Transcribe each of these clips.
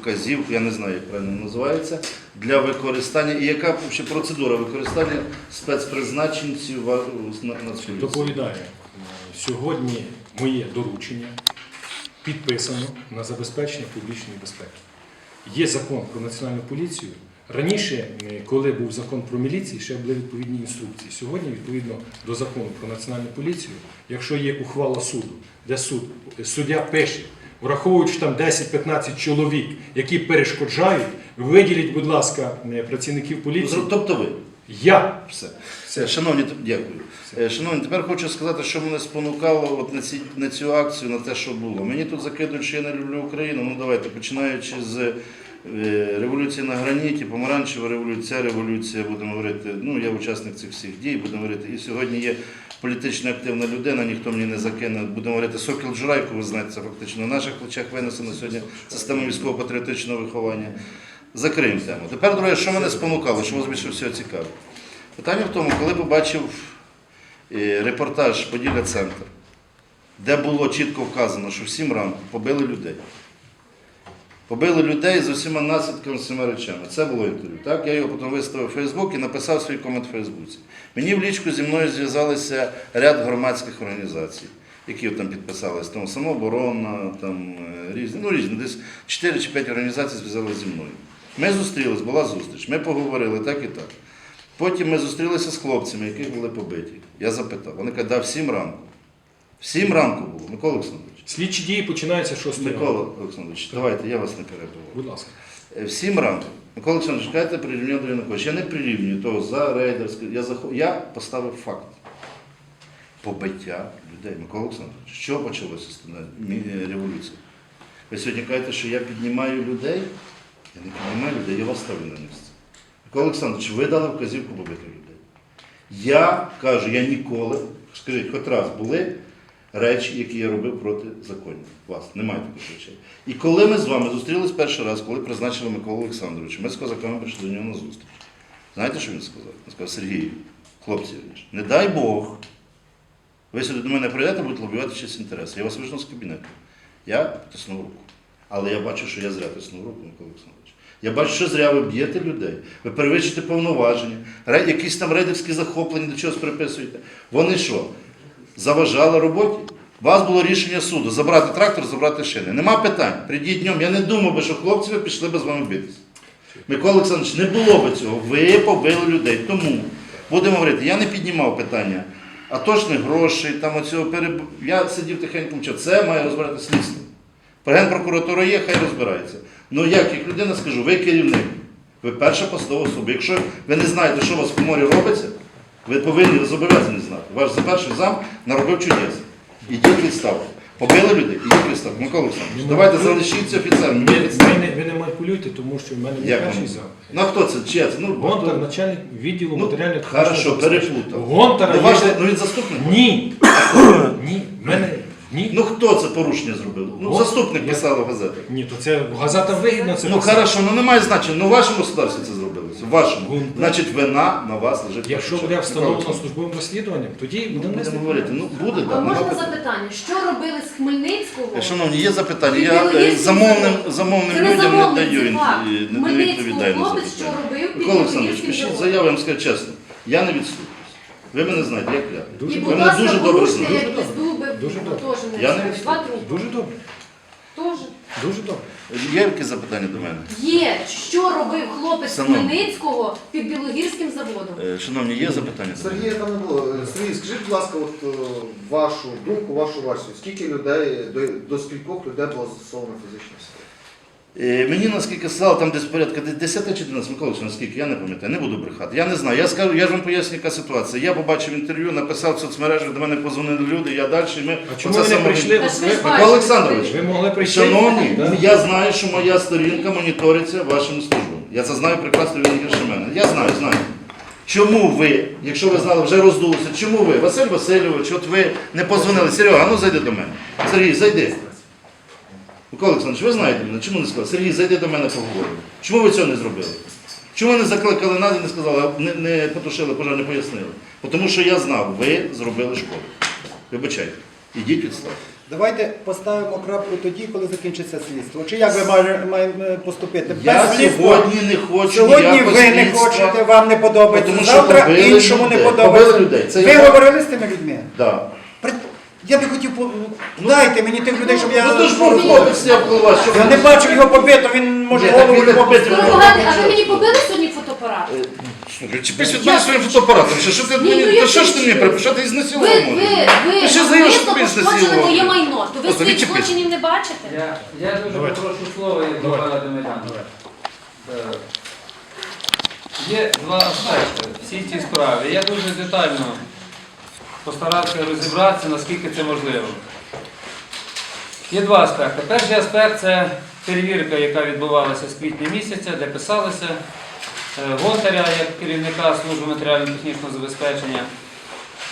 вказівку, я не знаю, як правильно називається, для використання. І яка ще процедура використання спецпризначенців на- Нацполіції? Доповідаю. Сьогодні моє доручення підписано на забезпечення публічної безпеки. Є закон про національну поліцію. Раніше, е, коли був закон про міліцію, ще були відповідні інструкції. Сьогодні, відповідно до закону про національну поліцію, якщо є ухвала суду, де суд, суддя пише, враховуючи там 10-15 чоловік, які перешкоджають, виділіть, будь ласка, е, працівників поліції. Тобто ви. Я Все. Все. Шановні, дякую. Е, Шановні, тепер хочу сказати, що мене спонукало от на, ці, на цю акцію, на те, що було. Мені тут закидують, що я не люблю Україну. Ну давайте, починаючи з е, революції на граніті, помаранчева революція, революція, будемо говорити. Ну, я учасник цих всіх дій, будемо говорити. І сьогодні є політично активна людина, ніхто мені не закине. Будемо говорити, Сокіл Джурайко, ви знаєте, це фактично на наших плечах винесено сьогодні система військово-патріотичного виховання. Закриємо тему. Тепер, друге, що мене спонукало, що вас більше всього цікавить. Питання в тому, коли побачив е, репортаж Поділля Центр, де було чітко вказано, що в 7 ранку побили людей. Побили людей з усіма наслідками, з усіма речами. Це було інтерв'ю. Так? Я його потім виставив у Фейсбук і написав свій комент у Фейсбуці. Мені в лічку зі мною зв'язалися ряд громадських організацій, які там підписалися. Там самооборона, там е, різні, ну різні, десь 4 чи 5 організацій зв'язалися зі мною. Ми зустрілись, була зустріч, ми поговорили так і так. Потім ми зустрілися з хлопцями, які були побиті. Я запитав. Вони кажуть, да, в 7 ранку. В 7 ранку було, Микола Олександрович. Слідчі дії починаються 6 Микола Олександрович, давайте, я вас не перебував. Будь ласка. Е, В 7 ранку. Микола Олександрович, кажете, прирівняв до Януковича. Я не прирівнюю того за рейдерське. Я, захо... я поставив факт. Побиття людей. Микола Олександрович, з чого почалося мі- е. Ви сьогодні кажете, що я піднімаю людей. Я не піднімаю людей, я вас ставлю на місце. Микола Олександрович, ви дали вказівку побити людей. Я кажу, я ніколи, скажіть, хоч раз були речі, які я робив проти законів. Вас немає таких речей. І коли ми з вами зустрілись перший раз, коли призначили Миколу Олександровича, ми з козаками прийшли до нього на зустріч. Знаєте, що він сказав? Він сказав, Сергій, хлопці, не дай Бог, ви сюди до мене прийдете, будете лобіювати щось інтереси. Я вас вижну з кабінету. Я тиснув руку. Але я бачу, що я зря тиснув руку, Микола Олександрович. Я бачу, що зря ви б'єте людей, ви перевищуєте повноваження, якісь там рейдерські захоплення до чогось приписуєте. Вони що? Заважали роботі? У вас було рішення суду забрати трактор, забрати шини. Нема питань. Прийдіть днем. Я не думав би, що хлопці ви пішли би з вами битися. Микола Олександрович, не було би цього. Ви побили людей. Тому будемо говорити, я не піднімав питання атошних грошей, там оцього переб... Я сидів тихенько мовчав. Це має розбирати слідство. Генпрокуратура є, хай розбирається. Ну як як людина скажу, ви керівник, ви перша посадова особа. Якщо ви не знаєте, що у вас в коморі робиться, ви повинні зобов'язані знати. Ваш перший зам наробив чудес. Ідіть відставку. Побили людей, ідіть відставку. Микола Олександрович, давайте залишіться офіцером. Ви, ви, не, ви не маніпулюєте, тому що в мене не Як перший вам? зам. Ну а хто це? Чи це? Ну, Гонтар, хто? начальник відділу Ну, матеріальних Хорошо, перепутав. Гонтар, Ну, ваш, ну він заступник? Ні. Ні. В мене ні. Ну хто це порушення зробив? Ну заступник Я- писала в газетах. Ні, то це газета вигідно це Ну писати. хорошо, ну немає значення. Ну в вашому государстві це зробилося. В вашому. Гун- Значить, вина на вас лежить. Якщо буде встановлено службовим розслідуванням, тоді Ну, будемо нести будемо говорити. Ну буде, А так. нема можна запитання, що робили з Хмельницького? Е, Шановні, є запитання. Я е, замовним, замовним Це не людям не даю, це е, не даю відповідальність хлопець, що робив під Микола Олександрович, пишіть заяву, я вам скажу чесно. Я не відступлюсь. Ви мене знаєте, як я. І, Ви будь мене ласка, дуже добре поруште, знаєте. як Дуже добре. теж Я не Два. Дуже добре. Тоже. Дуже добре. Є якісь запитання до мене? Є, що робив хлопець Шановні. Хмельницького під Білогірським заводом? Е, Шановні, є запитання до мене? Сергія там не було. Е, Сергій, скажіть, будь ласка, от е, вашу думку, вашу версію. Скільки людей, до, до скількох людей було застосовано фізичне сила? Е, Мені наскільки сказали, там десь порядка 10 чи 11, Микола, наскільки, я не пам'ятаю, не буду брехати. Я не знаю. Я скажу, я ж вам поясню, яка ситуація. Я побачив інтерв'ю, написав в соцмережах, до мене позвонили люди, я далі. Ми А чому ви не саме- прийшли? Микола Олександрович, Ви могли прийти. Шановні, Да? я знаю, що моя сторінка моніториться вашими службами. Я це знаю прекрасно, він гірше мене. Я знаю, знаю. Чому ви, якщо ви знали, вже роздулося, чому ви, Василь Васильович, от ви не позвонили? Серега, ну зайди до мене. Сергій, зайди. Микола Олександрович, ви знаєте мене, чому не сказали? Сергій, зайди до мене поговоримо. Чому ви цього не зробили? Чому не закликали нас і не сказали, не, не потушили пожар, не пояснили? Тому що я знав, ви зробили шкоду. Вибачайте, ідіть відставку. Давайте поставимо крапку тоді, коли закінчиться слідство. Чи як ви має- маємо поступити? Я Без слідства? сьогодні не хочу Сьогодні ніякого ви не слідства, хочете, вам не подобається. Тому що Завтра побили іншому не людей. подобається. Людей. Це ви я- говорили з тими людьми? Да. Я би хотів по- дайте мені тих людей, щоб я. Ну то ж був хлопець, я впливав, що Я не бачив його побито, він може Ні, так голову він не любого побитий, Ну, Ганя, а ви мені побили сьогодні фотоапарат? Слухай, чіпись від мене своїм фотоапаратом. Що, що ти, Ні, мені, ну, я та що ж ти мені припиш? Що ти Ви, ізнасилував ви, може? ви Ти ще заявиш, що навмисно тобі пошкоджили знасилували. моє майно. То ви Просто своїх відчепись. злочинів не бачите? Я, я дуже попрошу слово Майдану. Давай. Е, Є два аспекти всій цій справі. Я дуже детально постарався розібратися, наскільки це можливо. Є два аспекти. Перший аспект це перевірка, яка відбувалася з квітня місяця, де писалося е, Гонтаря як керівника служби матеріально-технічного забезпечення.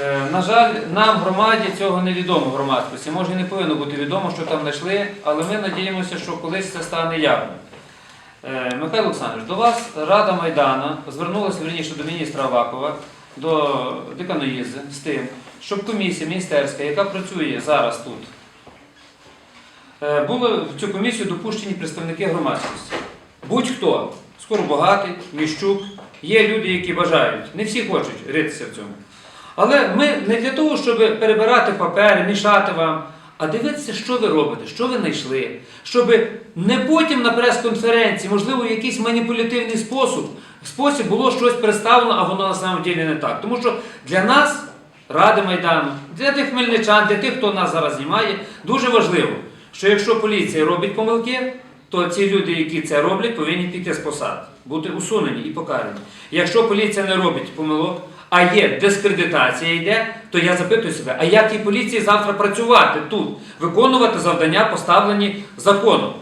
Е, На жаль, нам, громаді, цього не відомо громадськості. Може і не повинно бути відомо, що там знайшли, але ми надіємося, що колись це стане явним. Е, Михайло Олександрович, до вас Рада Майдана звернулася верніше до міністра Авакова, до деканоїзи з тим, щоб комісія міністерська, яка працює зараз тут, е, були в цю комісію допущені представники громадськості. Будь-хто, Скоробогатий, Міщук, є люди, які бажають. Не всі хочуть ритися в цьому. Але ми не для того, щоб перебирати папери, мішати вам, а дивитися, що ви робите, що ви знайшли, щоб не потім на прес-конференції, можливо, якийсь маніпулятивний спосіб, спосіб було щось представлено, а воно на самом ділі не так. Тому що для нас, Ради Майдану, для тих хмельничан, для тих, хто нас зараз знімає, дуже важливо, що якщо поліція робить помилки, то ці люди, які це роблять, повинні піти з посад, бути усунені і покарані. Якщо поліція не робить помилок, а є дискредитація йде, то я запитую себе, а як тій поліції завтра працювати тут, виконувати завдання, поставлені законом?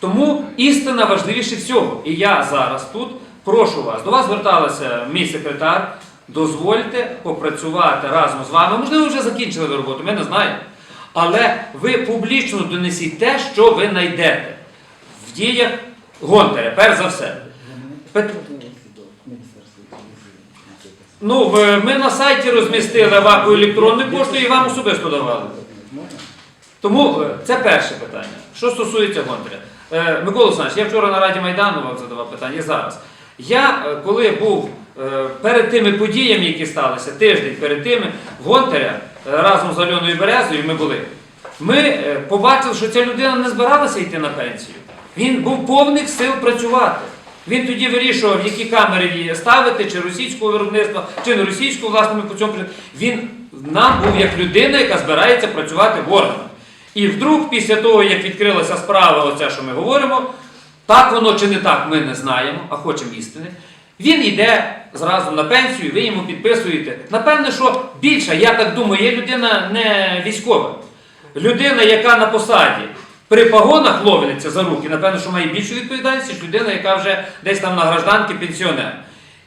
Тому істина важливіше всього. І я зараз тут прошу вас, до вас зверталася мій секретар, дозвольте попрацювати разом з вами. Можливо, ви вже закінчили роботу, ми не знаємо. Але ви публічно донесіть те, що ви знайдете в діях Гонтаря, перш за все. Пет- Ну, ми на сайті розмістили ваку електронну пошту і вам особисто давали. Тому е, це перше питання. Що стосується Гонтаря. Е, Микола Олександрович, я вчора на Раді Майдану вам задавав питання і зараз. Я, е, коли був е, перед тими подіями, які сталися, тиждень перед тими, в Гонтаря е, разом з Альоною Березою ми були. Ми побачили, що ця людина не збиралася йти на пенсію. Він був повних сил працювати. Він тоді вирішував, які камери її ставити, чи російського виробництва, чи не російського, власне, ми по цьому Він нам був як людина, яка збирається працювати в органах. І вдруг, після того, як відкрилася справа, оця, що ми говоримо, так воно чи не так, ми не знаємо, а хочемо істини. Він йде зразу на пенсію, ви йому підписуєте. Напевне, що більше, я так думаю, є людина не військова. Людина, яка на посаді при погонах ловиться за руки, напевно, що має більшу відповідальність, ніж людина, яка вже десь там на гражданки пенсіонер.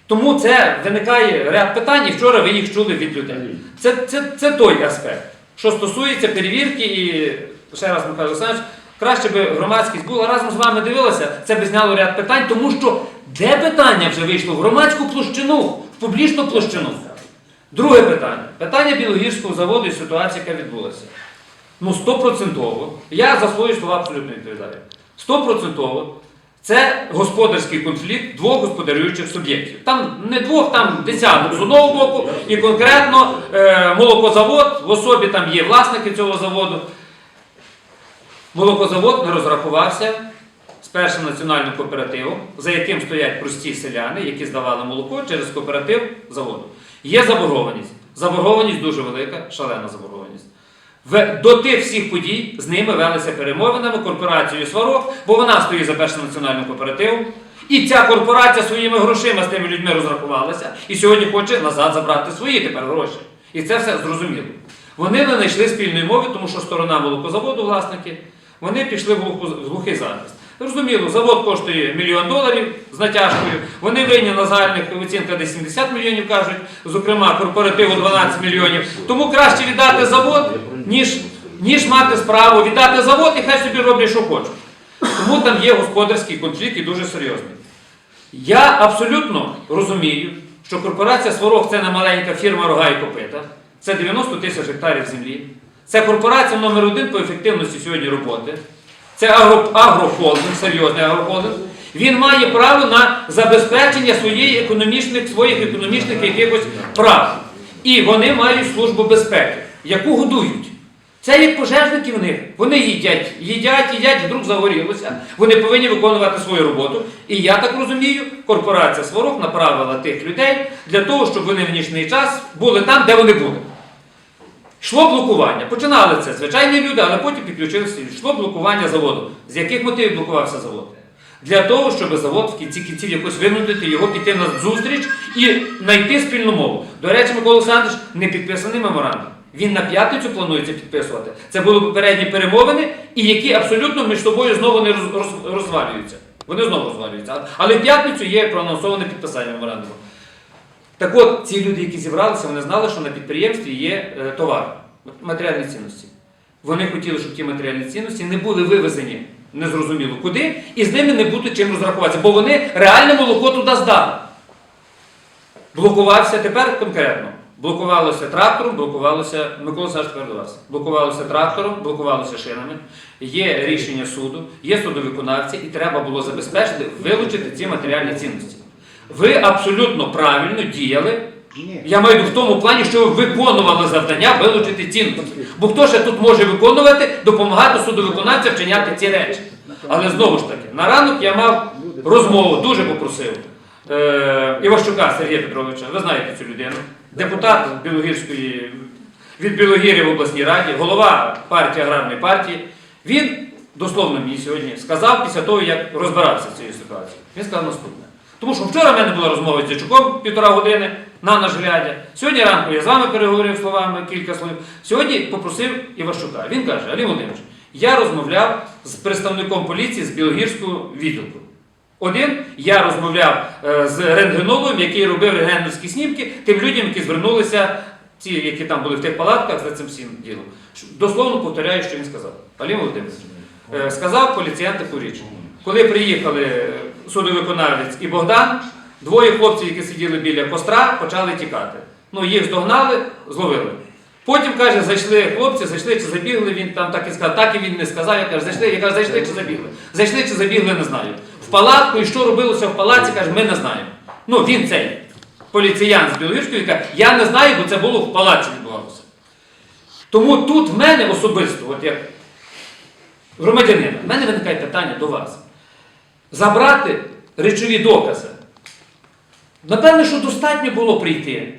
Тому це виникає ряд питань, і вчора ви їх чули від людей. Це, це, це той аспект. Що стосується перевірки, і ще раз, Михайло Олександрович, краще би громадськість була разом з вами дивилася, це би зняло ряд питань, тому що де питання вже вийшло? В громадську площину, в публічну площину. Друге питання. Питання Білогірського заводу і ситуація, яка відбулася. Ну, стопроцентово, я за свої слова абсолютно відповідаю. Стопроцентово це господарський конфлікт двох господарюючих суб'єктів. Там не двох, там десяток з одного боку, і конкретно е, молокозавод, в особі там є власники цього заводу. Молокозавод не розрахувався з першим національним кооперативом, за яким стоять прості селяни, які здавали молоко через кооператив заводу. Є заборгованість. Заборгованість дуже велика, шалена заборгованість. До тих всіх подій з ними велися перемовинами корпорацією Сварог, бо вона стоїть за першим національним кооперативом. І ця корпорація своїми грошима з тими людьми розрахувалася і сьогодні хоче назад забрати свої тепер гроші. І це все зрозуміло. Вони не знайшли спільної мови, тому що сторона молокозаводу, власники, вони пішли в глухий захист. Зрозуміло, завод коштує мільйон доларів з натяжкою. Вони винні на загальних оцінках десь 70 мільйонів кажуть, зокрема корпоративу 12 мільйонів. Тому краще віддати завод, ніж, ніж мати справу, віддати завод і хай собі роблять, що хочуть. Тому там є господарський конфлікт і дуже серйозний. Я абсолютно розумію, що корпорація Сварог це не маленька фірма рога і копита, це 90 тисяч гектарів землі. Це корпорація номер один по ефективності сьогодні роботи. Це агрохолдинг, серйозний агрохолдинг. Він має право на забезпечення своєї економічних, своїх економічних якихось прав. І вони мають службу безпеки, яку годують. Це як пожежники в них. Вони їдять, їдять, їдять, вдруг загорілося. Вони повинні виконувати свою роботу. І я так розумію, корпорація Сварог направила тих людей для того, щоб вони в нічний час були там, де вони були. Йшло блокування. Починали це звичайні люди, але потім підключилися. Йшло блокування заводу. З яких мотивів блокувався завод? Для того, щоб завод в кінці кінців якось винудити його піти на зустріч і знайти спільну мову. До речі, Микола Олександрович не підписаний меморандум. Він на п'ятницю планується підписувати. Це були попередні перемовини, і які абсолютно між собою знову не роз- роз- розвалюються. Вони знову розвалюються. Але в п'ятницю є проанонсоване підписання меморандуму. Так от, ці люди, які зібралися, вони знали, що на підприємстві є е, товар, матеріальні цінності. Вони хотіли, щоб ті матеріальні цінності не були вивезені незрозуміло куди, і з ними не буде чим розрахуватися, бо вони реальне молоко туди здали. Блокувався тепер конкретно. Блокувалося трактором, блокувалося, Микола Саш тепер до вас. Блокувалося трактором, блокувалося шинами. Є рішення суду, є судовиконавці, і треба було забезпечити, вилучити ці матеріальні цінності. Ви абсолютно правильно діяли. Ні. Я маю в тому плані, що ви виконували завдання вилучити цінності. Бо хто ще тут може виконувати, допомагати судовиконавцям вчиняти ці речі. Але знову ж таки, на ранок я мав розмову, дуже попросив е, Іващука Сергія Петровича, ви знаєте цю людину, депутат Білогірської, від Білогір'я в обласній раді, голова партії аграрної партії. Він дословно мені сьогодні сказав після того, як розбирався з цією ситуацією. Він сказав наступне. Тому що вчора в мене була розмова з Дячуком півтора години на наш глядя. Сьогодні ранку я з вами переговорив словами кілька слів. Сьогодні попросив Іващука. Він каже: Алі Володимирович, я розмовляв з представником поліції з Білогірського відділку. Один я розмовляв е, з рентгенологом, який робив рентгеновські снімки тим людям, які звернулися, ті, які там були в тих палатках за цим всім ділом. Дословно повторяю, що він сказав. Алі Володимирович, е, сказав поліціянт таку річ. Коли приїхали е, судовиконавець і Богдан, двоє хлопців, які сиділи біля костра, почали тікати. Ну, їх здогнали, зловили. Потім каже, зайшли хлопці, зайшли чи забігли. Він там так і сказав, так і він не сказав. Я кажу, зайшли, я кажу, зайшли чи забігли. Зайшли чи забігли, не знаю. В палатку і що робилося в палаці, каже, ми не знаємо. Ну, він цей поліціян з Білогірської каже, я не знаю, бо це було в палаці відбувалося. Тому тут в мене особисто, от як громадянина, в мене виникає питання до вас. Забрати речові докази. Напевне, що достатньо було прийти.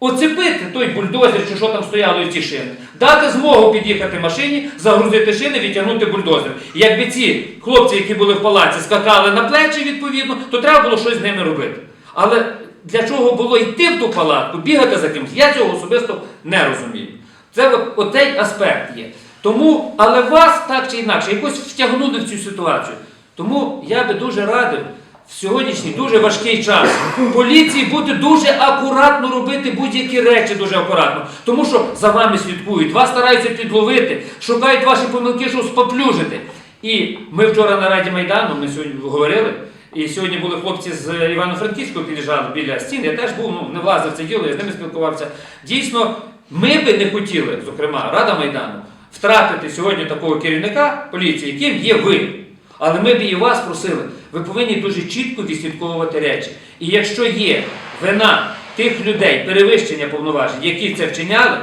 Оцепити той бульдозер, чи що там стояло і ці шини, дати змогу під'їхати машині, загрузити шини, відтягнути бульдозер. І якби ці хлопці, які були в палаці, скакали на плечі відповідно, то треба було щось з ними робити. Але для чого було йти в ту палатку, бігати за кимось, я цього особисто не розумію. Це от, оцей аспект є. Тому, але вас так чи інакше, якось втягнули в цю ситуацію. Тому я би дуже радив в сьогоднішній дуже важкий час поліції бути дуже акуратно робити будь-які речі дуже акуратно. Тому що за вами слідкують, вас стараються підловити, шукають ваші помилки, щоб споплюжити. І ми вчора на Раді Майдану, ми сьогодні говорили. І сьогодні були хлопці з Івано-Франківського під'їжджали біля стін. Я теж був, ну не влазив це діло, я з ними спілкувався. Дійсно, ми би не хотіли, зокрема, Рада Майдану, втратити сьогодні такого керівника поліції, яким є ви. Але ми б і вас просили, ви повинні дуже чітко відслідковувати речі. І якщо є вина тих людей, перевищення повноважень, які це вчиняли,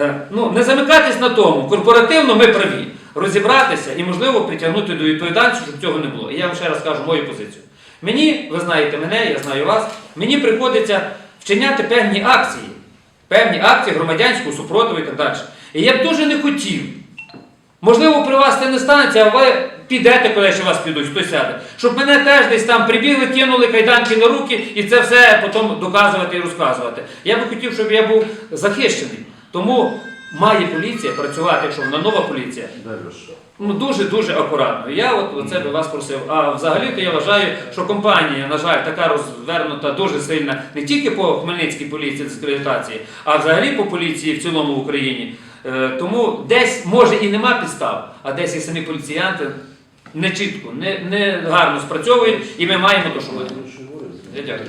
е, ну не замикатись на тому, корпоративно ми праві, розібратися і, можливо, притягнути до відповідальності, щоб цього не було. І я вам ще раз кажу мою позицію. Мені, ви знаєте мене, я знаю вас, мені приходиться вчиняти певні акції, певні акції громадянського супротиву і так далі. І я б дуже не хотів. Можливо, при вас це не станеться, а ви підете, коли ще вас підуть, хтось сяде. Щоб мене теж десь там прибігли, кинули кайданки на руки і це все потім доказувати і розказувати. Я би хотів, щоб я був захищений. Тому має поліція працювати, якщо вона нова поліція, ну дуже-дуже акуратно. Я от оце би вас просив. А взагалі-то я вважаю, що компанія, на жаль, така розвернута дуже сильна не тільки по Хмельницькій поліції дискредитації, а взагалі по поліції в цілому в Україні. Е, Тому десь може і нема підстав, а десь і самі поліціянти не чітко, не, не гарно спрацьовують, і ми маємо то, що маємо. Я дякую.